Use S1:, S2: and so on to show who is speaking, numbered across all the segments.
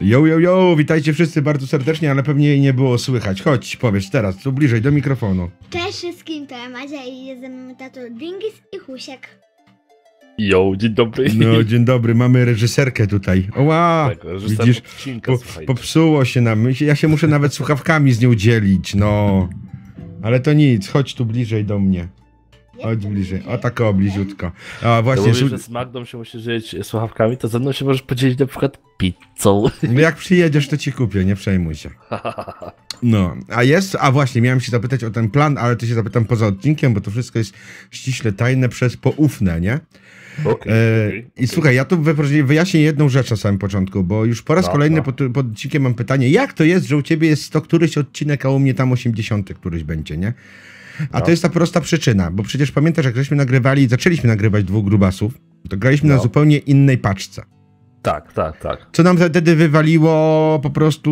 S1: Yo, yo, yo, witajcie wszyscy bardzo serdecznie, ale pewnie jej nie było słychać. Chodź, powiedz teraz, tu bliżej do mikrofonu.
S2: Cześć wszystkim, to ja Madzia i jest ze mną tato Dingis i Husiek.
S3: Yo, dzień dobry.
S1: No, dzień dobry, mamy reżyserkę tutaj. Oła,
S3: tak,
S1: widzisz,
S3: odcinka,
S1: po, popsuło się nam. Ja się muszę nawet słuchawkami z nią dzielić, no. Ale to nic, chodź tu bliżej do mnie. Chodź bliżej. O, tak o, bliziutko. A
S3: To
S1: właśnie,
S3: mówisz,
S1: su-
S3: że z Magdą się musisz żyć słuchawkami, to ze mną się możesz podzielić na przykład pizzą.
S1: no jak przyjedziesz, to ci kupię, nie przejmuj się. No, a jest, a właśnie, miałem się zapytać o ten plan, ale to się zapytam poza odcinkiem, bo to wszystko jest ściśle tajne przez poufne, nie?
S3: Okej,
S1: E,
S3: okej.
S1: I słuchaj, ja tu wyjaśnię jedną rzecz na samym początku, bo już po raz
S3: No,
S1: kolejny
S3: no.
S1: pod, pod odcinkiem mam pytanie, jak to jest, że u ciebie jest 100 któryś odcinek, a u mnie tam 80 któryś będzie, nie? A
S3: No.
S1: to jest ta prosta przyczyna, bo przecież pamiętasz, jak żeśmy nagrywali, zaczęliśmy nagrywać dwóch grubasów, to graliśmy na
S3: No.
S1: zupełnie innej paczce.
S3: Tak, tak, tak.
S1: Co nam wtedy wywaliło, po prostu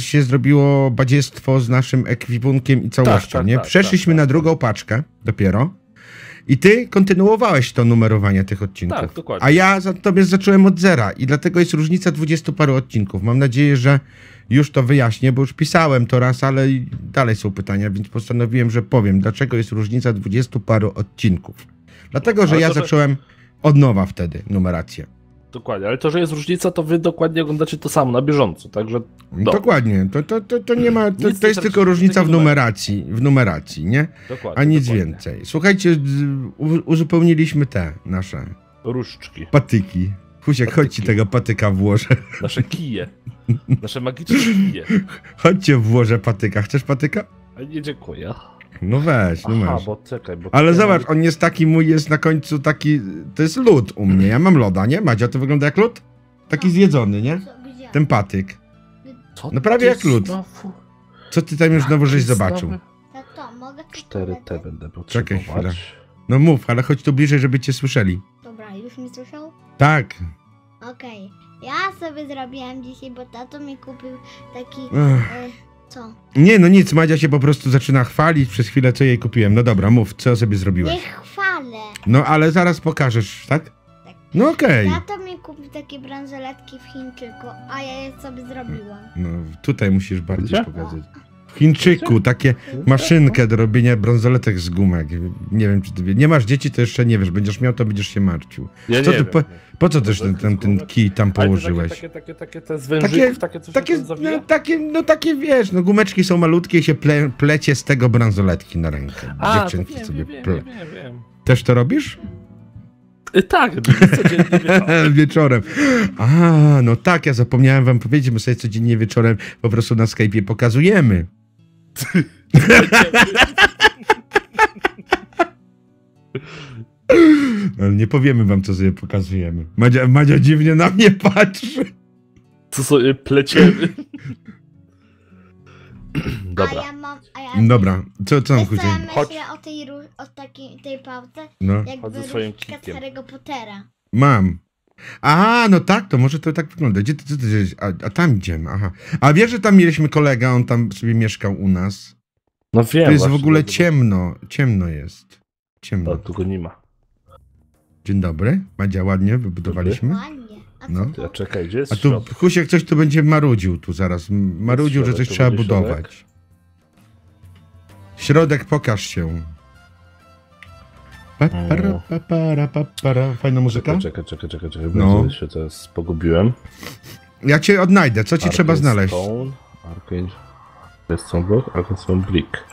S1: się zrobiło badziestwo z naszym ekwipunkiem i całością,
S3: tak,
S1: nie?
S3: tak,
S1: Przeszliśmy
S3: tak,
S1: na
S3: tak.
S1: drugą paczkę dopiero i ty kontynuowałeś to numerowanie tych odcinków.
S3: Tak, dokładnie.
S1: A ja natomiast zacząłem od zera i dlatego jest różnica 20 paru odcinków. Mam nadzieję, że już to wyjaśnię, bo już pisałem to raz, ale dalej są pytania, więc postanowiłem, że powiem, dlaczego jest różnica 20 paru odcinków. Dlatego, że
S3: Ale
S1: ja zacząłem od nowa wtedy numerację.
S3: Dokładnie, ale to, że jest różnica, to wy dokładnie oglądacie to samo na bieżąco, także no,
S1: Dokładnie, to, to, to, to nie ma, to, to jest tylko różnica w numeracji, w numeracji, nie?
S3: dokładnie.
S1: A nic
S3: dokładnie.
S1: więcej. Słuchajcie, uzupełniliśmy te nasze
S3: Różdżki,
S1: patyki. Husiek, chodź ci
S3: Patyki.
S1: tego patyka włożę.
S3: nasze kije, nasze magiczne kije.
S1: Chodźcie włożę patyka. Chcesz patyka?
S3: A nie dziękuję.
S1: No weź, no
S3: Aha,
S1: weź.
S3: bo czekaj, bo...
S1: Ale zobacz,
S3: mam-
S1: on jest taki mój, jest na końcu taki, to jest lód u mnie, ja mam loda, nie? Madzia, to wygląda jak lód? Taki zjedzony, nie? Ten patyk.
S3: Co
S1: no prawie jak lód.
S3: znowu?
S1: Co ty tam już znowu żeś zobaczył?
S3: Znowu?
S2: Tato, mogę
S3: 4T
S2: polecać?
S3: będę
S1: Czekaj
S3: potrzebować.
S1: No mów, ale chodź tu bliżej, żeby cię słyszeli.
S2: Dobra, już mi słyszał?
S1: Tak.
S2: Okej. Ja sobie zrobiłem dzisiaj, bo tato mi kupił taki...
S1: Ech.
S2: Co?
S1: Nie, no nic, Madzia się po prostu zaczyna chwalić przez chwilę, co jej kupiłem. No dobra, mów, co sobie zrobiłaś.
S2: Nie chwalę.
S1: No ale zaraz pokażesz, tak? No okej.
S2: Tato mi kupił takie bransoletki w Chińczyku, a ja je sobie zrobiłam.
S1: No tutaj musisz bardziej
S3: Gdzie?
S1: pokazać. W Chińczyku, takie maszynkę do robienia brązoletek z gumek. Nie wiem, czy ty wie. Nie masz dzieci, to jeszcze nie wiesz. Będziesz miał, to będziesz się martwił.
S3: Ja
S1: Co
S3: nie
S1: ty
S3: wiem.
S1: po- Po co też ten, ten, ten kij tam położyłeś?
S3: Takie, takie, takie, te takie,
S1: Takie, no, takie, no takie wiesz, no gumeczki są malutkie i się ple, plecie z tego bransoletki na rękę.
S3: A,
S1: Dziewczynki
S3: wiem,
S1: sobie
S3: wiem,
S1: ple.
S3: wiem, wiem, wiem.
S1: Też to robisz?
S3: Y, Tak, codziennie wieczorem.
S1: wieczorem. A, no tak, ja zapomniałem wam powiedzieć, my sobie codziennie wieczorem po prostu na Skype'ie pokazujemy. Ale nie powiemy wam, co sobie pokazujemy. Madzia, Madzia dziwnie na mnie patrzy.
S3: Co sobie pleciemy.
S2: A
S3: Dobra.
S2: ja mam... A ja
S1: Dobra, co, co nam
S2: Wiesz, co ja
S1: chodzi?
S3: Chodź.
S2: myślę o tej, ró- o takiej, tej pałce?
S1: No,
S3: Chodź
S2: Jakby
S3: swoim
S2: różdżka z
S3: kikiem.
S2: Harry'ego Pottera.
S1: mam. A, no tak, to może to tak wygląda. Gdzie ty, ty, żeś- a, a tam idziemy, aha. A wiesz, że tam mieliśmy kolegę, on tam sobie mieszkał u nas.
S3: No wiem.
S1: To jest w
S3: właśnie,
S1: ogóle
S3: dlatego-
S1: ciemno, ciemno jest. Ciemno.
S3: A, tu go nie ma.
S1: Dzień dobry. Madzia, ładnie wybudowaliśmy.
S2: Ładnie.
S1: No.
S2: to?
S3: Ja czekaj, gdzie jest
S1: A tu
S3: środek?
S1: Husiek coś tu będzie marudził tu zaraz. Marudził, że
S3: środek,
S1: coś
S3: to
S1: trzeba budować. Środek, pokaż się. Pa, para, pa, para, pa, para. Fajna muzyka?
S3: Czekaj, czekaj, czekaj, czekaj,
S1: No.
S3: no. się teraz pogubiłem.
S1: Ja cię odnajdę. Co ci trzeba
S3: Arcane
S1: znaleźć?
S3: Stone, Arcane... Redstone Block, Arcane Stone Brick.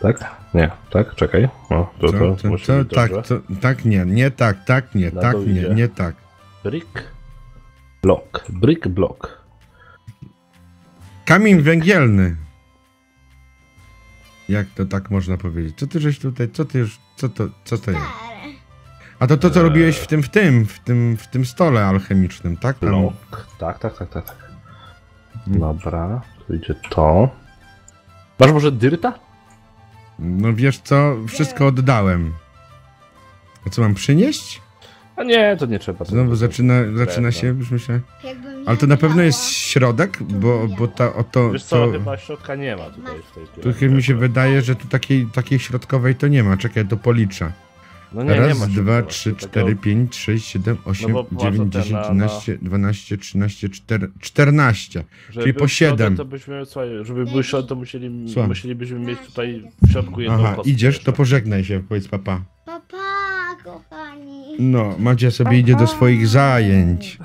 S3: Tak? Nie, tak? Czekaj. No, to, to, musi
S1: co,
S3: być
S1: tak, co, tak, nie, nie tak, tak, nie,
S3: Na
S1: tak, nie, nie tak.
S3: Brick Block. Brick Block.
S1: Kamień węgielny. Jak to tak można powiedzieć? Co ty żeś tutaj, co ty już, co to, co to jest? A to to, co
S3: Eee.
S1: robiłeś w tym, w tym, w tym, w tym stole alchemicznym, tak? Tam-
S3: Block. Tak, tak, tak, tak. tak. Dobra, tu idzie to. Masz może dyrta?
S1: No wiesz co, wszystko oddałem. A co mam przynieść?
S3: A nie, to nie trzeba. To
S1: Znowu zaczyna, zaczyna się, już myślę. Ale to na pewno jest środek, bo, bo ta, o to,
S3: Wiesz co,
S1: to,
S3: chyba środka nie ma tutaj w tej
S1: tu chyba mi się wydaje, że tu takiej, takiej środkowej to nie ma. Czekaj, to policzę.
S3: No nie, nie
S1: Raz,
S3: ma się
S1: dwa, trzy,
S3: takiego-
S1: cztery, pięć, sześć, siedem, osiem,
S3: bo patrz,
S1: dziewięć, dziesięć,
S3: na- na-
S1: jedenaście, dwanaście, trzynaście, czter- czternaście. Czyli po siedem.
S3: To byśmy, słuchaj, żeby był środę, to musieli, musielibyśmy mieć tutaj w środku jedną
S1: Aha,
S3: kostkę
S1: idziesz, to pożegnaj się, powiedz papa.
S2: Papa, kochani.
S1: No, Madzia sobie idzie do swoich zajęć.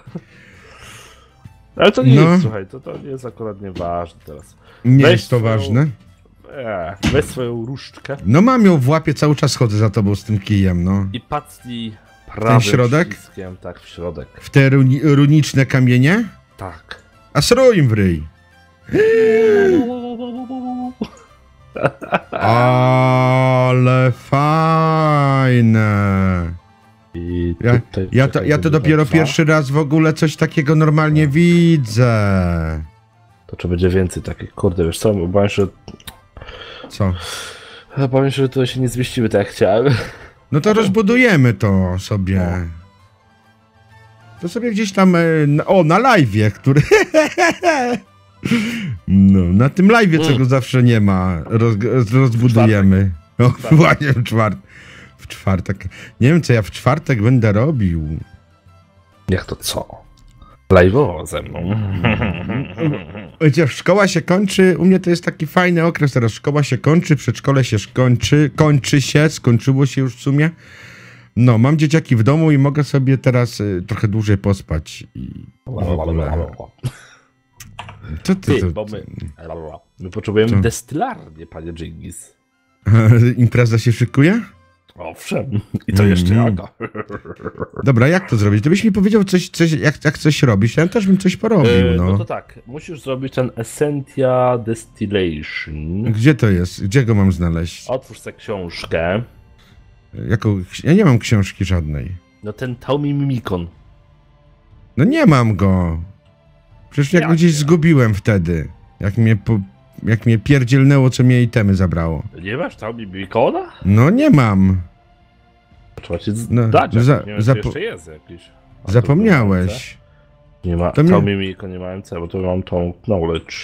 S3: Ale to nie
S1: No.
S3: jest, słuchaj, to, to nie jest akurat nieważne teraz.
S1: Nie
S3: Weź
S1: jest to
S3: swoją-
S1: ważne.
S3: Eee, weź swoją różdżkę
S1: No mam ją w łapie, cały czas chodzę za tobą z tym kijem, no.
S3: i pacnij prawym
S1: środek?
S3: przyciskiem, tak, w środek.
S1: W te runi- runiczne kamienie,
S3: Tak.
S1: a srój im w ryj. Ale fajne.
S3: I
S1: Ja, ja, to, ja to dopiero pierwszy raz w ogóle coś takiego normalnie widzę.
S3: To czy będzie więcej takich? Kurde, wiesz co, obawiam się,
S1: Co?
S3: obawiam się, że to się nie zmieściły tak jak chciałem.
S1: No to rozbudujemy to sobie. To sobie gdzieś tam. e, O, na live'ie, który. No, na tym live'ie,
S3: Mm.
S1: czego zawsze nie ma, roz, rozbudujemy. O, właśnie w czwartek. W czwartek. Nie wiem, co ja w czwartek będę robił.
S3: Jak to co? Live'owo ze mną.
S1: Wiecie, szkoła się kończy, u mnie to jest taki fajny okres teraz. Szkoła się kończy, przedszkole się kończy, kończy się, skończyło się już w sumie. No, mam dzieciaki w domu i mogę sobie teraz y, trochę dłużej pospać. I. Co ty,
S3: Ty,
S1: to,
S3: bo my, my potrzebujemy
S1: Co?
S3: destylarnię, panie Dżingis.
S1: Impreza się szykuje?
S3: Owszem, i to jeszcze
S1: Mhm.
S3: jaka.
S1: Dobra, jak to zrobić? Gdybyś mi powiedział coś, coś jak, jak coś robić, to ja też bym coś porobił,
S3: E,
S1: no.
S3: no to tak, musisz zrobić ten Essentia Distillation.
S1: Gdzie to jest? Gdzie go mam znaleźć?
S3: Otwórz sobie książkę.
S1: Jaką... Ja nie mam książki żadnej.
S3: No ten Taumi Mimikon.
S1: No nie mam go. Przecież jak
S3: Jak
S1: go gdzieś zgubiłem wtedy. Jak mnie, po, jak mnie pierdzielnęło, co mnie itemy zabrało.
S3: Nie masz Taumi Mimikona?
S1: No nie mam.
S3: Trzeba
S1: No, za-
S3: za, nie wiem, jeszcze jest jakiś. A
S1: Zapomniałeś.
S3: Nie ma,
S1: To mnie-
S3: nie ma MC, bo to mam tą knowledge.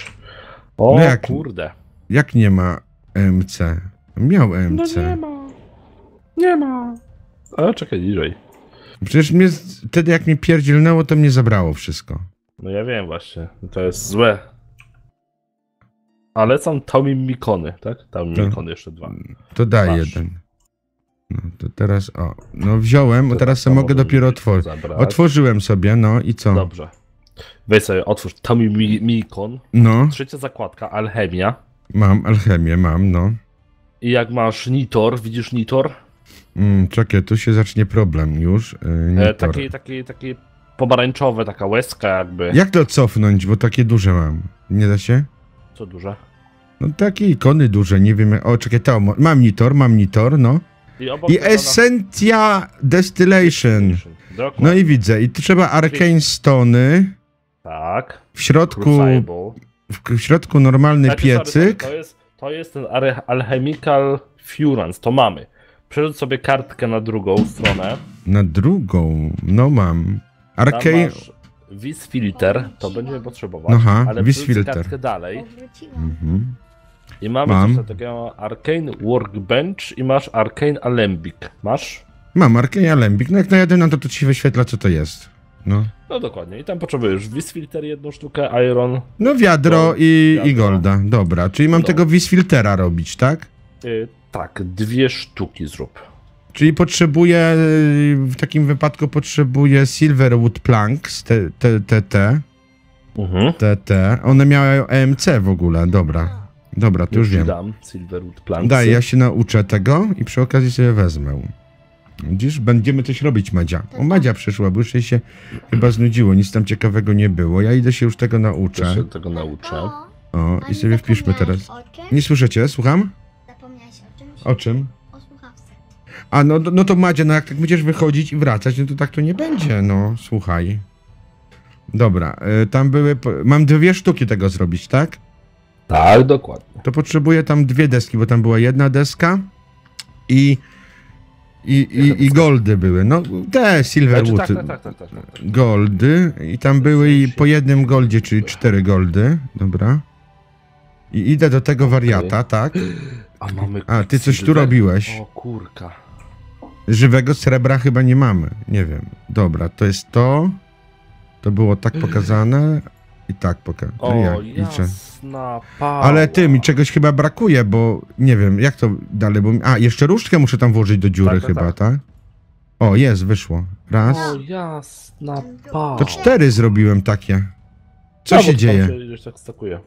S3: O
S1: No jak-
S3: kurde.
S1: Jak nie ma MC? Miał
S3: No
S1: MC.
S3: nie ma. Nie ma. Ale czekaj, niżej.
S1: Przecież mnie, wtedy jak mnie pierdzielnęło, to mnie zabrało wszystko.
S3: No ja wiem właśnie, to jest złe. Ale są Taumi Mikony, tak?
S1: Tak.
S3: Mikony jeszcze dwa.
S1: To daj
S3: Masz.
S1: jeden. No to teraz, o. No wziąłem, bo teraz sobie mogę dopiero otworzyć. Otworzyłem sobie, no i co?
S3: Dobrze. Weź sobie, otwórz Mi- Mikon.
S1: No,
S3: Trzecia zakładka, alchemia.
S1: mam alchemię, mam, no.
S3: I jak masz Nitor, widzisz Nitor?
S1: Mm, czekaj, tu się zacznie problem już. Yy,
S3: E,
S1: Nitor.
S3: taki, taki, taki pomarańczowe, taka łezka jakby.
S1: Jak to cofnąć, bo takie duże mam. Nie da się?
S3: Co duże?
S1: No takie ikony duże, nie wiem. O, czekaj, to mam Nitor, mam Nitor, no.
S3: I,
S1: I Essentia Distillation.
S3: Dokładnie.
S1: No i widzę. I tu trzeba Arcane Stony.
S3: Tak.
S1: W środku,
S3: Crucible.
S1: w, środku normalny
S3: Znaczy, sorry,
S1: piecyk.
S3: to, jest, to jest ten Alchemical Furance, to mamy. Przerzuć sobie kartkę na drugą stronę.
S1: Na drugą, no mam. Arcane...
S3: Vis Filter, to będziemy potrzebować.
S1: Aha,
S3: ale
S1: Filter.
S3: kartkę dalej.
S1: Mhm.
S3: I mamy
S1: Mam.
S3: coś takiego Arcane Workbench i masz Arcane Alembic. Masz?
S1: Mam Arcane Alembik. No jak na jeden, to, to ci wyświetla, co to jest. No.
S3: No dokładnie. I tam potrzebujesz Vis Filter jedną sztukę, Iron.
S1: No wiadro
S3: Gold,
S1: i, i
S3: wiadro.
S1: golda. Dobra, czyli mam
S3: No.
S1: tego Wisfiltera robić, tak?
S3: Y, tak, dwie sztuki zrób.
S1: Czyli potrzebuję, y, w takim wypadku potrzebuję Silverwood Planks, te, te, te, te,
S3: Mhm.
S1: te, te. One miały EMC w ogóle, dobra. Dobra, to już
S3: ci
S1: wiem.
S3: dam Silverwood Planks.
S1: Daj, ja się nauczę tego i przy okazji sobie wezmę. Widzisz, będziemy coś robić, Madzia. O, Madzia przyszła, bo już jej się chyba znudziło, nic tam ciekawego nie było. Ja idę się już tego
S3: Ja
S1: nauczę.
S3: się tego nauczę.
S2: O,
S1: i sobie wpiszmy teraz. Nie słyszycie, słucham?
S2: Zapomniałeś o czymś?
S1: O czym? A no, no to Madzia, no jak tak będziesz wychodzić i wracać, no to tak to nie będzie, no słuchaj. Dobra, y, tam były. po- Mam dwie sztuki tego zrobić, tak?
S3: Tak, dokładnie.
S1: To potrzebuję tam dwie deski, bo tam była jedna deska i. I, i, i goldy były. No, te
S3: Znaczy,
S1: Silverwood.
S3: tak, tak, tak, tak, tak, tak.
S1: Goldy. I tam były i po jednym goldzie, czyli cztery goldy. Dobra. I idę do tego wariata, tak?
S3: A mamy.
S1: A, ty coś tu
S3: Silver-
S1: robiłeś.
S3: O kurka.
S1: Żywego srebra chyba nie mamy. Nie wiem. Dobra, to jest to. To było tak pokazane i tak pokazane.
S3: O,
S1: jak liczę.
S3: jasna pała.
S1: Ale ty, mi czegoś chyba brakuje, bo nie wiem, jak to dalej, bo... A, jeszcze różdżkę muszę tam włożyć do dziury
S3: Tak, tak,
S1: chyba,
S3: tak.
S1: tak? O, jest, wyszło. Raz.
S3: O, jasna pała.
S1: To cztery zrobiłem takie. Co
S3: No, bo
S1: się
S3: tam
S1: dzieje?
S3: się Gdzieś tak stakuje.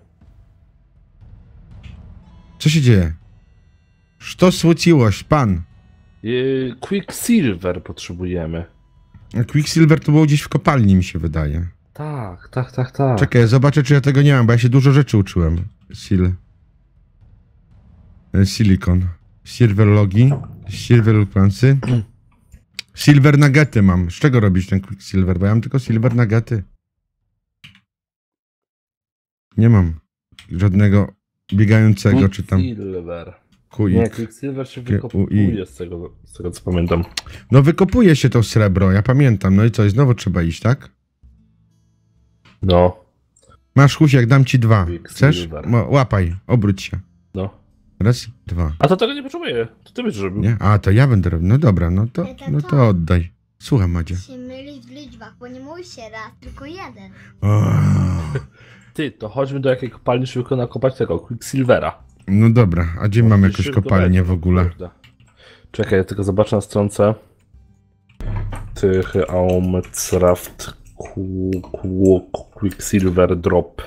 S1: Co się dzieje? Co случилось, pan?
S3: Yy, Quicksilver potrzebujemy.
S1: Quicksilver to było gdzieś w kopalni, mi się wydaje.
S3: Tak, tak, tak, tak.
S1: Czekaj, zobaczę, czy ja tego nie mam, bo ja się dużo rzeczy uczyłem. Sil. e, Silicon. Silver logi. Silver lupancy. Silver nuggety mam. Z czego robić ten Quicksilver? Bo ja mam tylko silver nuggety. Nie mam żadnego biegającego, czy tam
S3: Quicksilver. Nie, Quicksilver się wykopuje z tego, z tego co pamiętam.
S1: No wykopuje się to srebro, ja pamiętam. No i co, i znowu trzeba iść, tak?
S3: No,
S1: Masz husiek, dam ci dwa. Chcesz? Mo- Łapaj, obróć się.
S3: no.
S1: Raz, dwa.
S3: A to tego nie potrzebuję. To ty będziesz robił.
S1: Nie? A, to ja będę robił. No dobra, no to, no to oddaj. Słucham, Madzie.
S2: Się mylisz w liczbach, bo nie mówi się raz, tylko jeden.
S1: O,
S3: Ty, to chodźmy do jakiej kopalni szybko nakopać tego Quicksilvera.
S1: No dobra, a gdzie mam jakąś kopalnię w ogóle?
S3: kurde. Czekaj, ja tylko zobaczę na stronce. Tych Aumcraft Quicksilver Drop.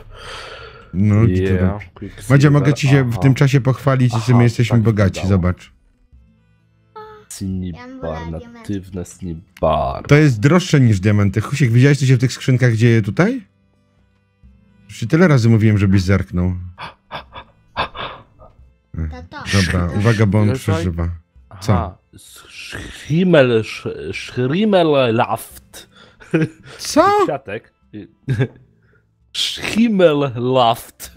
S1: No,
S3: Yeah,
S1: Madzia, mogę ci się w tym czasie pochwalić, że my jesteśmy
S3: tak
S1: bogaci, zobacz.
S2: Wolę
S3: natywne snibbar.
S1: To jest droższe niż diamenty. Husiek, widziałeś, co się w tych skrzynkach dzieje tutaj? Już tyle razy mówiłem, żebyś zerknął.
S2: Tato.
S1: Dobra, uwaga, bo on przeżywa.
S3: Aha, Schrimmel, Schrimmellaft.
S1: Co?
S3: Kwiatek. Schimmellaft.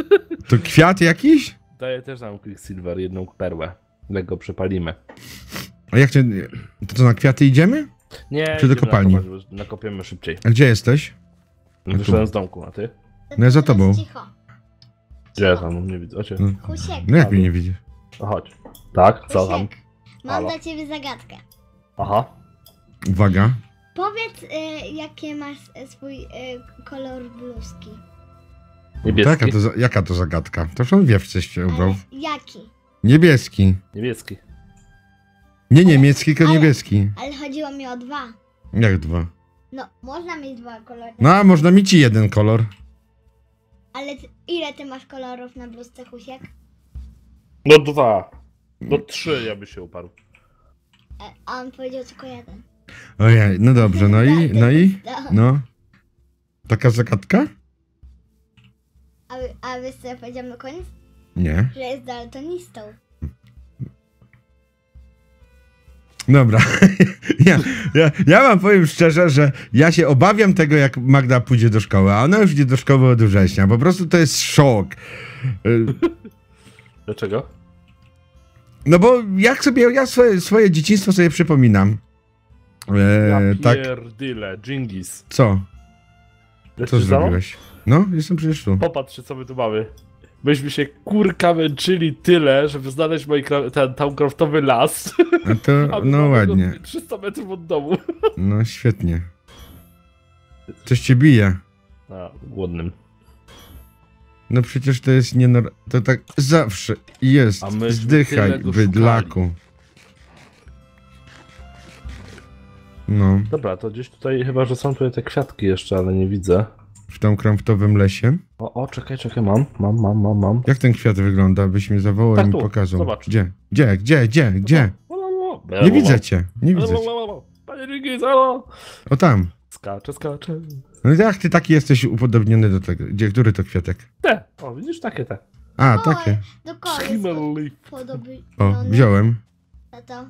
S1: To kwiat jakiś?
S3: Daję też nam Quicksilver, jedną perłę. Jak go przepalimy.
S1: A jak cię... To co, na kwiaty idziemy?
S3: Nie,
S1: Czy do kopalni?
S3: nakopać, Nakopiemy szybciej.
S1: A gdzie jesteś?
S3: Wyszedłem z domku, a ty?
S1: No ja za tobą.
S2: Cicho.
S3: Gdzie tam? Nie widzę. O, cię.
S1: No,
S2: Husiek.
S1: no jak mnie nie widzisz?
S3: O, chodź. Tak, co tam?
S2: Husiek. Mam
S3: Halo?
S2: dla ciebie zagadkę.
S3: Aha.
S1: Uwaga.
S2: Powiedz, y, jakie masz y, swój y, kolor bluzki.
S3: Niebieski.
S1: Jaka to, za- jaka to zagadka? To już on wie, w coś się ubrał.
S2: Ale jaki?
S1: Niebieski.
S3: Niebieski.
S1: Nie niemiecki, tylko
S2: Ale-
S1: niebieski.
S2: Ale chodziło mi o dwa.
S1: Jak dwa?
S2: No, można mieć dwa kolory.
S1: No, a można mieć i jeden kolor.
S2: Ale ty, ile ty masz kolorów na bluzce, Husiek?
S3: No dwa. No trzy ja by się uparł.
S2: E, a on powiedział tylko jeden.
S1: Ojej, no dobrze, no i, no i,
S2: No.
S1: no. Taka zagadka?
S2: A, wy- a wiesz co ja powiedziałam na koniec?
S1: Nie.
S2: Że jest daltonistą.
S1: Dobra. Ja, ja, ja wam powiem szczerze, że ja się obawiam tego, jak Magda pójdzie do szkoły, a ona już idzie do szkoły od września. Po prostu to jest szok. Y,
S3: Dlaczego?
S1: No bo jak sobie, ja swoje, swoje dzieciństwo sobie przypominam. E,
S3: Ja
S1: tak,
S3: pierdyle, Dżingis.
S1: co? Co
S3: się
S1: zrobiłeś? No, jestem przecież tu.
S3: Popatrzcie, co my tu mamy. Myśmy się kurka męczyli tyle, żeby znaleźć Minecraft, ten Towncraftowy las.
S1: A
S3: A
S1: to,
S3: my
S1: no ładnie.
S3: 300 metrów od domu.
S1: No świetnie. Coś cię bije.
S3: A, głodnym.
S1: No przecież to jest nie To tak zawsze jest.
S3: A
S1: Zdychaj, bydlaku. No,
S3: Dobra, to gdzieś tutaj chyba, że są tutaj te kwiatki jeszcze, ale nie widzę.
S1: W tam kramftowym lesie.
S3: O, o, czekaj, czekaj, mam, mam, mam, mam, mam.
S1: Jak ten kwiat wygląda? Byś mnie zawołał
S3: Tak
S1: i mi
S3: tu,
S1: pokazał.
S3: zobacz.
S1: Gdzie? Gdzie? Gdzie? Gdzie? Gdzie?
S3: Nie
S1: Nie widzę cię. Nie widzę cię.
S3: Panie Dżingis, halo!
S1: O tam.
S3: Skacze, skacze.
S1: No i jak ty taki jesteś upodobniony do tego? Gdzie? Który to kwiatek?
S3: Te, o, widzisz, takie te.
S1: A, takie.
S2: Do upodobniony?
S1: O, wziąłem.
S2: Tato,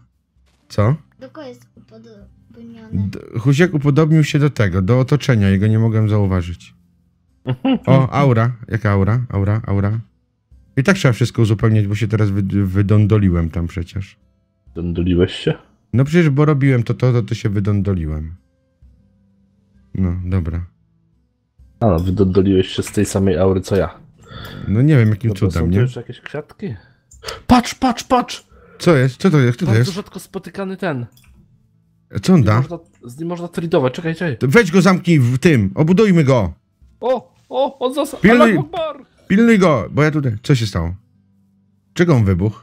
S1: Co?
S2: do kogo jest upodobniony?
S1: D Husiek upodobnił się do tego, do otoczenia, jego nie mogłem zauważyć. O, aura. Jaka aura? Aura, aura. I tak trzeba wszystko uzupełniać, bo się teraz wy wydondoliłem tam przecież.
S3: Doliłeś się?
S1: No przecież, bo robiłem to, to, to, to się wydondoliłem. No, dobra.
S3: A, no, wydoliłeś się z tej samej aury, co ja.
S1: No nie wiem, jakim
S3: są
S1: cudem,
S3: tu
S1: nie?
S3: jeszcze jakieś kwiatki? Patrz, patrz, patrz!
S1: Co jest? Co to jest? Kto to
S3: Bardzo
S1: jest?
S3: rzadko spotykany ten.
S1: Co on
S3: Nie
S1: da?
S3: można, z nim można tradować, czekaj, czekaj.
S1: Weź go zamknij w tym, obudujmy go.
S3: O, o, on został.
S1: Pilnuj-! Pilnuj go, bo ja tutaj... Co się stało? Czego on wybuchł?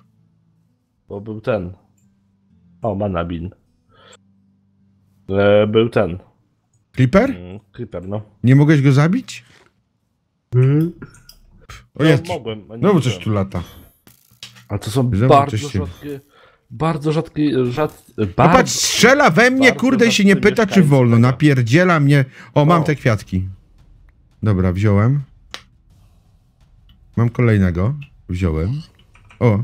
S3: Bo był ten. O, manabin. E, był ten.
S1: Creeper?
S3: Mm, Creeper, no.
S1: Nie mogłeś go zabić? O
S3: No,
S1: jest.
S3: mogłem. a nie
S1: Znowu coś tu lata.
S3: Ale to są bardzo rzadkie. Bardzo rzadkie. Rzad,
S1: No
S3: bardzo,
S1: patrz, strzela we mnie, kurde, i się nie pyta, czy wolno. Napierdziela mnie. O, mam
S3: O.
S1: te kwiatki. Dobra, wziąłem. Mam kolejnego. Wziąłem. O.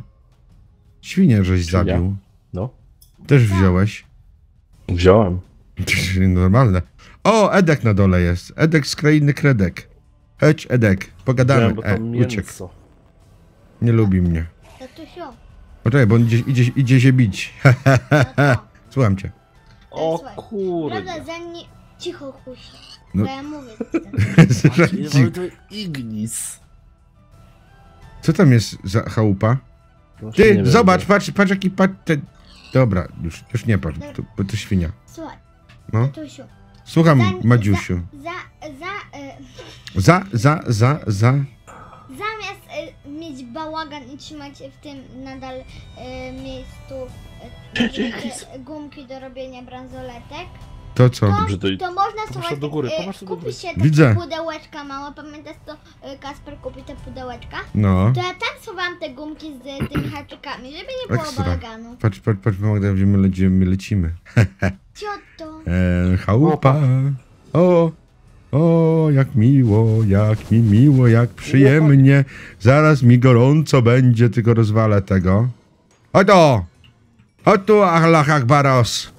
S1: Świnię żeś
S3: Świnia.
S1: zabił.
S3: No.
S1: Też wziąłeś.
S3: Wziąłem.
S1: Normalne. O, Edek na dole jest. Edek z krainy Kredek. Chodź, Edek. Pogadamy.
S3: Wziąłem,
S1: E, uciekł. Nie lubi mnie.
S2: Tatusiu,
S1: Poczekaj, bo on idzie, idzie, idzie się bić.
S2: no.
S1: Słucham cię.
S3: O
S2: Słuchaj,
S3: kurde.
S2: Prawda, za nie... Cicho, huś.
S1: No.
S2: Bo ja mówię.
S3: Nie mamy to Ignis.
S1: Co tam jest za chałupa?
S3: Właśnie
S1: Ty,
S3: wiem,
S1: zobacz, patrz, patrz jaki patrz. Te... Dobra, już, już nie patrz, to, bo to świnia.
S2: Słuchaj,
S1: No.
S2: tatusiu.
S1: Słucham,
S2: za-
S1: Madziusiu.
S2: Za, za, e,
S1: Za, za, za, za.
S2: zamiast mieć bałagan i trzymać w tym nadal e, miejscu e, gumki do robienia bransoletek,
S1: To co?
S2: to,
S3: Dobrze, to-
S2: to można słuchaj,
S3: do góry,
S2: e,
S3: do góry.
S2: się takie
S1: Widzę.
S2: pudełeczka małe, pamiętasz to e, Kasper kupi te pudełeczka?
S1: No.
S2: To ja tam schowałam te gumki z tymi haczykami, żeby nie było
S1: Ekstra.
S2: bałaganu.
S1: Patrz, patrz, patrz, Magda, gdzie my lecimy. lecimy.
S2: Cioto.
S1: E, chałupa. O, o, jak miło, jak mi miło, jak przyjemnie. Zaraz mi gorąco będzie, tylko rozwalę tego. Chodź to! Chodź tu, Allah Akbaros!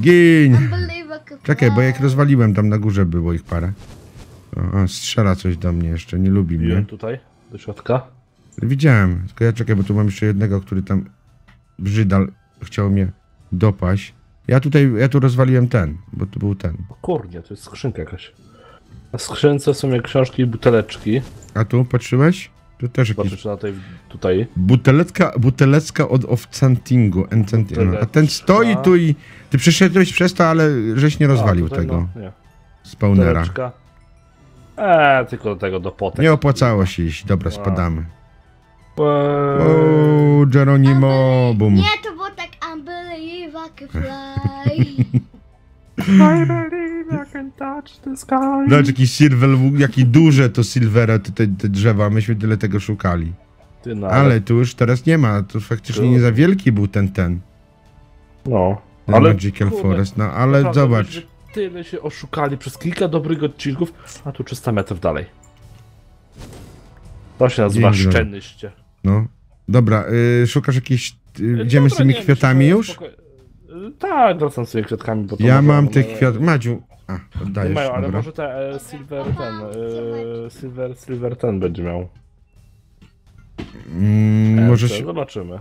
S1: Gin! Czekaj, bo jak rozwaliłem, tam na górze było ich parę. O, strzela coś do mnie jeszcze, nie lubi mnie.
S3: Tutaj, do środka.
S1: Widziałem, tylko ja czekaj, bo tu mam jeszcze jednego, który tam brzydal chciał mnie dopaść. Ja tutaj, ja tu rozwaliłem ten, bo tu był ten.
S3: O kurde, to jest skrzynka jakaś. Na skrzynce są jak książki i buteleczki.
S1: A tu patrzyłeś? Tu też
S3: Zobaczę,
S1: jakiś...
S3: czy na tej, tutaj.
S1: Buteleczka, buteleczka od Ofcantingu. Encantingu. A ten stoi tu i... Ty przeszedłeś przez to, ale żeś nie rozwalił
S3: A, tutaj,
S1: tego
S3: No, nie.
S1: spawnera.
S3: Buteleczka. Eee, tylko do tego do potek.
S1: Nie opłacało się iść. Dobra, spadamy.
S3: Eee,
S1: O, Geronimo, bum.
S2: Nie, to było tak unbelievable fly.
S3: I believe I can touch the sky.
S1: Zobacz, jaki silver, jaki duże to silvera, te, te, drzewa, myśmy tyle tego szukali.
S3: Ty, no,
S1: Ale tu już teraz nie ma, tu faktycznie
S3: Tu.
S1: nie za wielki był ten, ten,
S3: No.
S1: ten
S3: Ale
S1: Magical
S3: kurde,
S1: Forest, no ale
S3: Naprawdę,
S1: zobacz.
S3: myśmy Tyle się oszukali przez kilka dobrych odcinków, a tu 300 metrów dalej. To się nazywa
S1: Dzień
S3: szczęście.
S1: No. Dobra, y, szukasz jakieś. Idziemy z
S3: Dobra,
S1: tymi
S3: nie,
S1: kwiatami już?
S3: spoko- Tak, wracam z tymi kwiatkami, bo to
S1: Ja
S3: może-
S1: mam tych kwiat. Madziu. A,
S3: Nie
S1: oddajesz.
S3: mają, ale
S1: dobra.
S3: może te e, silver ten, e, silver, silver ten będzie miał.
S1: Mm,
S3: E,
S1: może, się,
S3: Zobaczymy.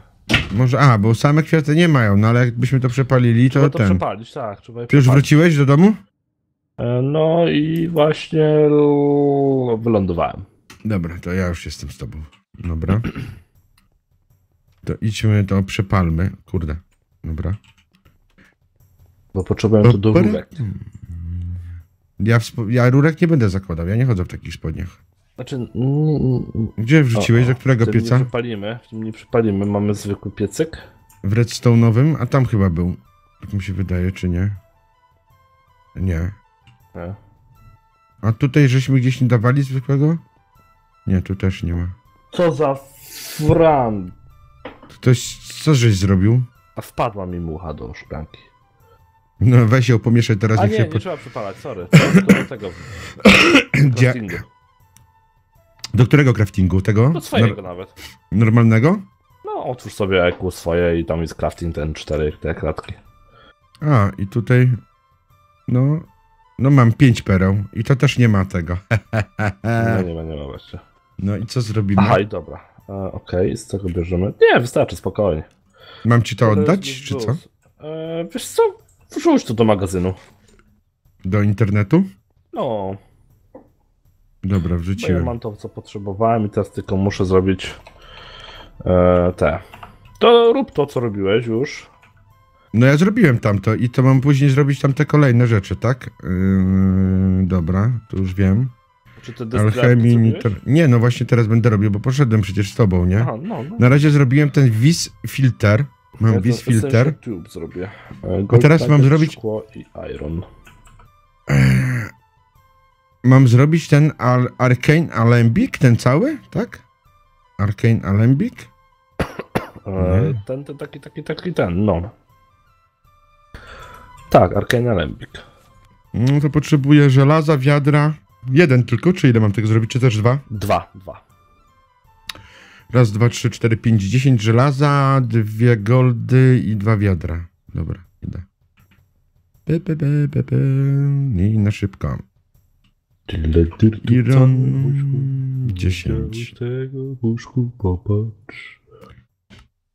S1: może. A, bo same kwiaty nie mają, no ale jakbyśmy to przepalili, to
S3: Trzeba to
S1: ten.
S3: przepalić, tak. Trzeba je
S1: Ty już
S3: przepalić.
S1: wróciłeś do domu?
S3: E, No i właśnie l- wylądowałem.
S1: Dobra, to ja już jestem z tobą. Dobra. To idźmy, to przepalmy. Kurde. Dobra.
S3: Bo potrzebowałem to do rurek.
S1: Ja, wspo- ja rurek nie będę zakładał, ja nie chodzę w takich spodniach.
S3: Znaczy, mm, mm,
S1: Gdzie wrzuciłeś?
S3: o, o,
S1: Do którego pieca?
S3: Nie przypalimy, w tym nie przypalimy. Mamy zwykły piecyk.
S1: W redstone'owym? A tam chyba był. Tak mi się wydaje, czy nie? Nie.
S3: Nie.
S1: A tutaj żeśmy gdzieś nie dawali zwykłego? Nie, tu też nie ma.
S3: Co za fran.
S1: Ktoś, co żeś zrobił?
S3: A wpadła mi mucha do szklanki.
S1: No weź ją pomieszaj teraz,
S3: A
S1: niech
S3: nie,
S1: się...
S3: nie
S1: Po...
S3: trzeba przypalać, sorry. To do tego. Craftingu.
S1: Do którego craftingu? Tego?
S3: Do swojego
S1: Nor-
S3: nawet.
S1: normalnego?
S3: No, otwórz sobie EQ swoje i tam jest crafting ten cztery te kratki.
S1: A, i tutaj... No... No mam pięć pereł i to też nie ma tego.
S3: No nie ma, nie ma właśnie.
S1: No i co zrobimy?
S3: Aha, i dobra. Okej, z tego bierzemy. Nie, wystarczy, spokojnie.
S1: Mam ci to oddać, czy co?
S3: E, wiesz co? Wrzuć to do magazynu.
S1: Do internetu?
S3: No,
S1: Dobra,
S3: bo ja
S1: wrzuciłem.
S3: mam to, co potrzebowałem i teraz tylko muszę zrobić e, te. To rób to, co robiłeś już.
S1: No ja zrobiłem tamto i to mam później zrobić tam te kolejne rzeczy, tak? Yy, dobra, to już wiem.
S3: Czy destylacje
S1: Alchemii, nitro... Nie, no właśnie teraz będę robił, bo poszedłem przecież z tobą, nie?
S3: Aha, no, no.
S1: Na razie zrobiłem ten vis filter. Mam
S3: Ja
S1: vis filter.
S3: Tube zrobię. E, gold
S1: teraz mam zrobić-
S3: Szkło i iron.
S1: Mam zrobić ten Ar Arcane Alembic, ten cały, tak? Arcane Alembic?
S3: E, ten, ten, taki, taki, taki, ten, no. Tak, Arcane Alembic.
S1: No to potrzebuję żelaza, wiadra. Jeden tylko, czy ile mam tego zrobić, czy też dwa?
S3: Dwa, dwa.
S1: Raz, dwa, trzy, cztery, pięć, dziesięć żelaza, dwie goldy i dwa wiadra. Dobra, idę. Pe, pe, pe, pe, pe. I na szybko. Iron
S3: całym łóżku.
S1: 10.
S3: Z tego łóżku popatrz.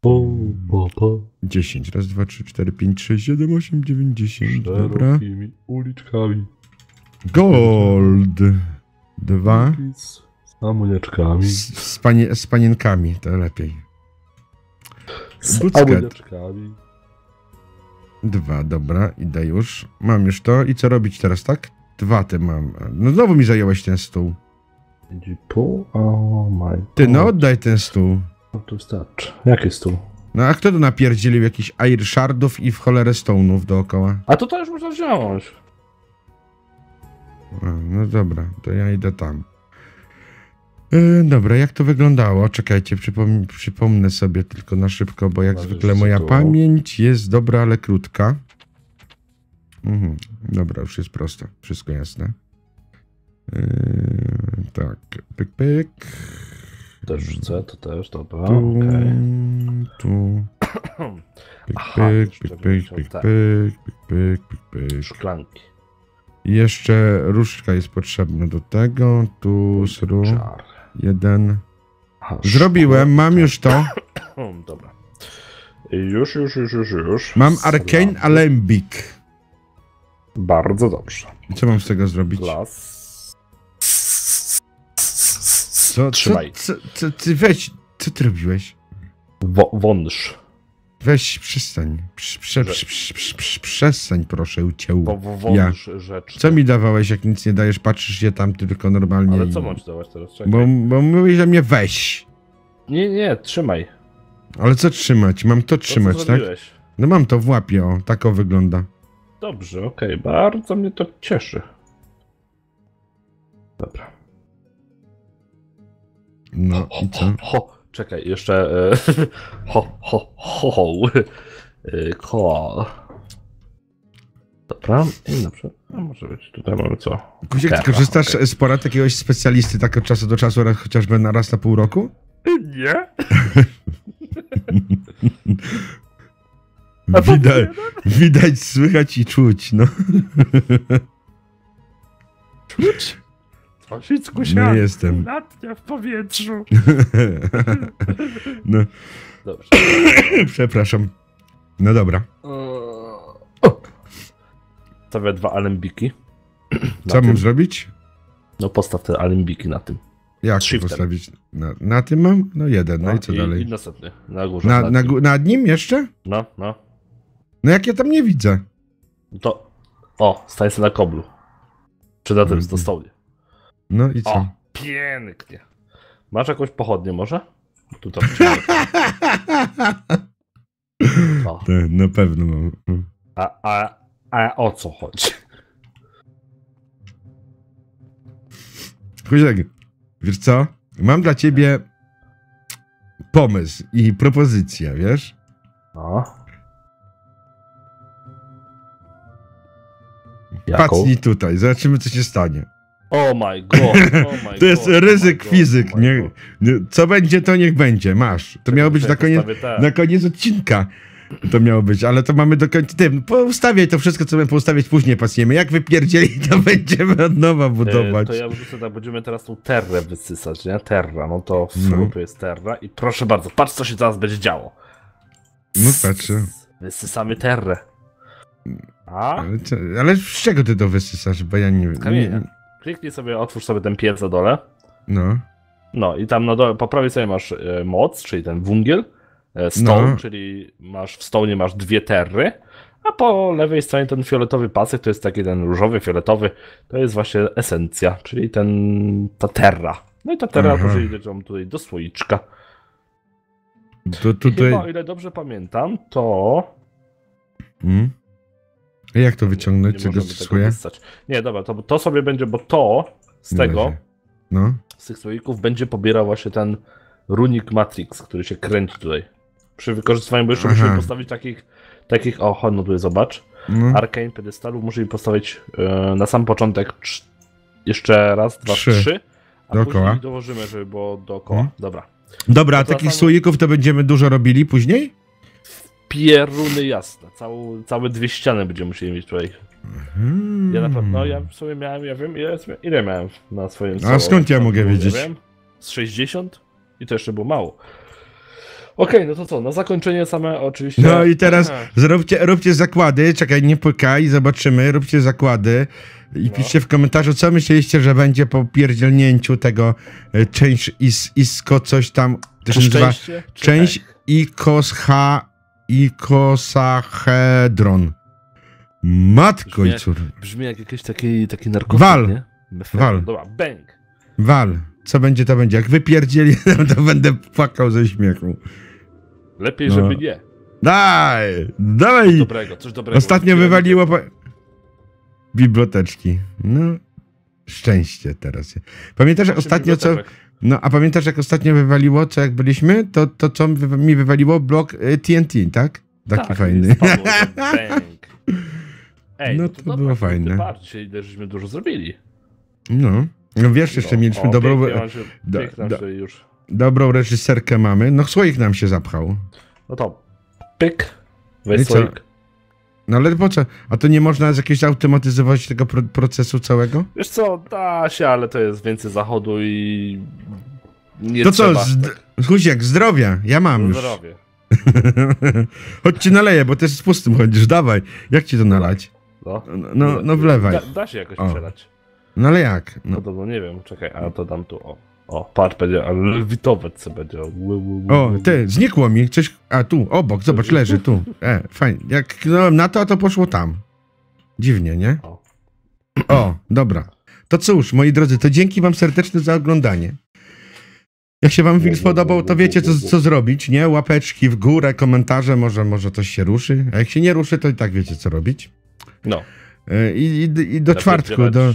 S3: O, popatrz.
S1: 10. Raz, dwa, trzy, cztery, pięć, sześć, siedem, osiem, dziewięć, dziesięć. Dobra.
S3: Uliczkami.
S1: Gold. Dwa.
S3: Z amoniaczkami.
S1: Z, z, panie, z panienkami, to lepiej.
S3: Z amoniaczkami.
S1: Dwa, dobra, idę już. Mam już to. I co robić teraz, tak? Dwa te mam. No znowu mi zająłeś ten stół.
S3: Będzie pół. Oh my
S1: Ty, no oddaj ten stół.
S3: No to wystarczy. Jaki stół?
S1: No a kto tu napierdzielił jakiś Air Shardów i w cholerę stone'ów dookoła?
S3: A to też można wziąć.
S1: A, no dobra, to ja idę tam. E, dobra, jak to wyglądało? Czekajcie, przypom przypomnę sobie tylko na szybko, bo jak
S3: Należy
S1: zwykle moja
S3: tu.
S1: pamięć jest dobra, ale krótka. Mhm, dobra, już jest prosto, wszystko jasne. E, tak, pyk, pyk.
S3: Też rzucę, to też, dobra.
S1: Tu,
S3: Okej.
S1: tu. Pyk,
S3: Aha,
S1: pyk, pyk, pyk,
S3: chciał
S1: pyk,
S3: tak.
S1: pyk, pyk, pyk, pyk, pyk.
S3: Szklanki.
S1: Jeszcze różdżka jest potrzebna do tego. Tu sru. Jeden. Zrobiłem, mam już to.
S3: Dobra. Już, już, już, już, już.
S1: Mam. Arcane Alembic.
S3: Bardzo dobrze.
S1: I co mam z tego zrobić?
S3: Las.
S1: Co, co,
S3: Trzymaj.
S1: co, co, ty weź, co ty robiłeś?
S3: Wo wąż.
S1: Weź. Prze, prze, prze, prze, przestań, proszę,
S3: wo
S1: Ja.
S3: rzecz.
S1: Co mi dawałeś, jak nic nie dajesz? Patrzysz się tam tylko normalnie.
S3: Ale
S1: i-
S3: co mam ci dawać teraz? Czekaj.
S1: Bo, bo mówisz, że mnie weź.
S3: Nie, nie, trzymaj.
S1: Ale co trzymać? Mam to
S3: To,
S1: trzymać,
S3: co
S1: tak?
S3: zrobiłeś.
S1: No mam to w łapie, o, tak o wygląda.
S3: Dobrze, okej, bardzo mnie to cieszy. Dobra.
S1: No i co?
S3: Ho, czekaj, jeszcze. E, ho, ho, ho, ho. E, Call. Dobra, i na przykład. A może być, tutaj mamy co?
S1: Guziek,
S3: Terra,
S1: korzystasz
S3: okej.
S1: z porad jakiegoś specjalisty tak od czasu do czasu, raz, chociażby na raz na pół roku?
S3: Nie?
S1: Widać, widać, słychać i czuć, no.
S3: Czuć? Trosicku
S1: No
S3: się
S1: jestem.
S3: latnia w powietrzu.
S1: No,
S3: Dobrze.
S1: przepraszam. No dobra.
S3: Stawię dwa alembiki.
S1: Co mam
S3: tym.
S1: zrobić?
S3: No postaw te alembiki na tym.
S1: Jak to
S3: Shiftem.
S1: postawić? Na, na tym mam? No jeden, no, i co
S3: I
S1: dalej?
S3: następny. Na górze.
S1: Na,
S3: nad
S1: na,
S3: nim.
S1: nad nim jeszcze?
S3: No, no.
S1: No jak ja tam nie widzę.
S3: To. O, stań sobie na koblu. Czy na tym, to stołnie.
S1: No i co?
S3: O, pięknie. Masz jakąś pochodnię może? Tu to.
S1: Tak, na pewno mam.
S3: A, a, a o co chodzi?
S1: Guziek, wiesz co? Mam dla ciebie pomysł i propozycję, wiesz?
S3: No.
S1: Patrz tutaj, zobaczymy co się stanie.
S3: Oh my god. Oh my
S1: To jest
S3: god, oh
S1: ryzyk
S3: god,
S1: fizyk,
S3: oh
S1: nie? Nie, Co będzie, to niech będzie, masz. To miało być na koniec,
S3: te.
S1: na koniec odcinka. To miało być, ale to mamy do końca. Ty, poustawiaj to wszystko, co mamy poustawiać, później pasujemy. Jak wypierdzieli, to będziemy od nowa
S3: E,
S1: budować.
S3: To ja wrzucę tak, będziemy teraz tą terrę wysysać, nie? Terra, no to w
S1: No.
S3: jest terra i proszę bardzo, patrz co się teraz będzie działo.
S1: No patrzę.
S3: Wysysamy terrę. A?
S1: Ale, co, ale z czego ty to wysysasz? Bo ja nie nie-
S3: Kliknij sobie, otwórz sobie ten piec na dole.
S1: No.
S3: No i tam na dole, po prawej stronie masz e, moc, czyli ten wungiel, e, stone,
S1: No.
S3: czyli masz w stone masz dwie terry, a po lewej stronie ten fioletowy pasek, to jest taki ten różowy, fioletowy, to jest właśnie esencja, czyli ten, ta terra. No i ta terra później idzie tutaj do słoiczka.
S1: To
S3: I
S1: tutaj...
S3: Chyba, o ile dobrze pamiętam, to...
S1: Mm? A Jak to wyciągnąć?
S3: Nie
S1: stosuję?
S3: wystać. Nie, dobra, to, to sobie będzie, bo to z tego,
S1: No.
S3: z tych słoików będzie pobierał właśnie ten Runic Matrix, który się kręci tutaj. Przy wykorzystywaniu, bo jeszcze
S1: Aha.
S3: musimy postawić takich, takich, o, chodź, no tutaj zobacz,
S1: no.
S3: Arcane pedestalów musimy postawić e, na sam początek jeszcze raz, dwa,
S1: Trzy.
S3: trzy, a
S1: Dookoła.
S3: później dołożymy, żeby było dookoła.
S1: Mhm.
S3: Dobra.
S1: Dobra, a takich słoików to będziemy dużo robili później?
S3: Pieruny jasne, Całą, całe dwie ściany będziemy musieli mieć tutaj.
S1: Hmm.
S3: Ja naprawdę, no ja w sobie miałem, ja wiem, ile, ile miałem na swoim
S1: A skąd ja mogę wiedzieć?
S3: Wiem, z 60? I to jeszcze było mało. Okej, no to co, na zakończenie same oczywiście...
S1: No i teraz
S3: Aha.
S1: zróbcie, róbcie zakłady, czekaj, nie pykaj, zobaczymy, róbcie zakłady i
S3: No.
S1: piszcie w komentarzu, co myśleliście, że będzie po pierdzielnięciu tego change is, isko coś tam, to się nazywa
S3: czy
S1: część
S3: pech?
S1: Ikosahedron. Matko i
S3: Brzmi-
S1: cór.
S3: Brzmi jak jakiś taki, taki narkotyk,
S1: Wal.
S3: nie?
S1: Wal.
S3: Dobra.
S1: Wal, co będzie, to będzie. Jak wypierdzieli, to będę płakał ze śmiechu.
S3: Lepiej,
S1: No.
S3: żeby nie.
S1: Daj, dawaj.
S3: Dobrego, coś dobrego.
S1: Ostatnio wywaliło po... biblioteczki. No, szczęście teraz. Pamiętasz ostatnio co... No, a pamiętasz jak ostatnio wywaliło, co jak byliśmy? To, to co mi wywaliło? Blok y, TNT, tak? Taki
S3: Tak,
S1: fajny.
S3: spadło. Ej,
S1: No
S3: no,
S1: to
S3: to,
S1: było fajne.
S3: Patrz, dzisiaj ile żeśmy dużo zrobili.
S1: No. No wiesz, jeszcze
S3: No,
S1: mieliśmy
S3: o,
S1: dobrą,
S3: Pięknie, się,
S1: do- do-
S3: już.
S1: dobrą reżyserkę mamy. No słoik nam się zapchał.
S3: No to pyk, weź słoik.
S1: No ale po co? A to nie można z jakiegoś automatyzować tego pro procesu całego?
S3: Wiesz co, da się, ale to jest więcej zachodu i nie
S1: to co,
S3: trzeba.
S1: zd- Huziek, zdrowia. Ja mam już.
S3: Zdrowie.
S1: Chodź ci naleję, bo ty z pustym chodzisz. Dawaj. Jak ci to nalać?
S3: No,
S1: No, no wlewaj.
S3: Da, da się jakoś
S1: O.
S3: przelać.
S1: No ale jak?
S3: No
S1: No.
S3: to no nie wiem, czekaj, a to dam tu, o. O, patrz, będzie, ale lewitować co będzie.
S1: O, ty, znikło mi coś. A tu, obok, zobacz, leży tu. E, fajnie. Jak kliknąłem na to, a to poszło tam. Dziwnie, nie?
S3: O.
S1: O, dobra. To cóż, moi drodzy, to dzięki wam serdecznie za oglądanie. Jak się wam film spodobał, to wiecie, co, co zrobić, nie? Łapeczki w górę, komentarze, może, może coś się ruszy. A jak się nie ruszy, to i tak wiecie, co robić.
S3: No.
S1: E, I, i, i do czwartku, do,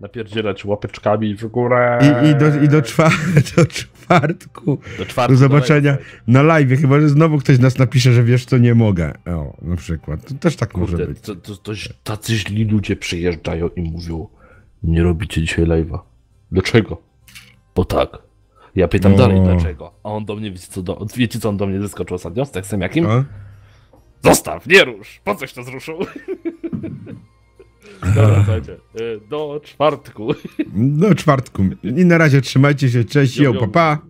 S3: Napierdzielać łapeczkami w górę.
S1: i, i, do, i do, czwa, do czwartku
S3: do, czwartku,
S1: do zobaczenia.
S3: dawaj,
S1: na live, chyba że znowu ktoś z nas napisze, że wiesz, co nie mogę. O, na przykład. To też tak może
S3: Kurde,
S1: być.
S3: to, to, to, tacy źli ludzie przyjeżdżają i mówią, nie robicie dzisiaj live'a. Dlaczego? Bo tak. Ja pytam
S1: O.
S3: dalej dlaczego. A on do mnie, wiecie co, do, wiecie co on do mnie wyskoczył ostatnio z tekstem jakim?
S1: O?
S3: Zostaw, nie rusz! Po coś to zruszą? Dobra, słuchajcie, y, do czwartku.
S1: Do czwartku. I na razie trzymajcie się, cześć,
S3: Jo,
S1: jo,
S3: jo.
S1: pa, pa.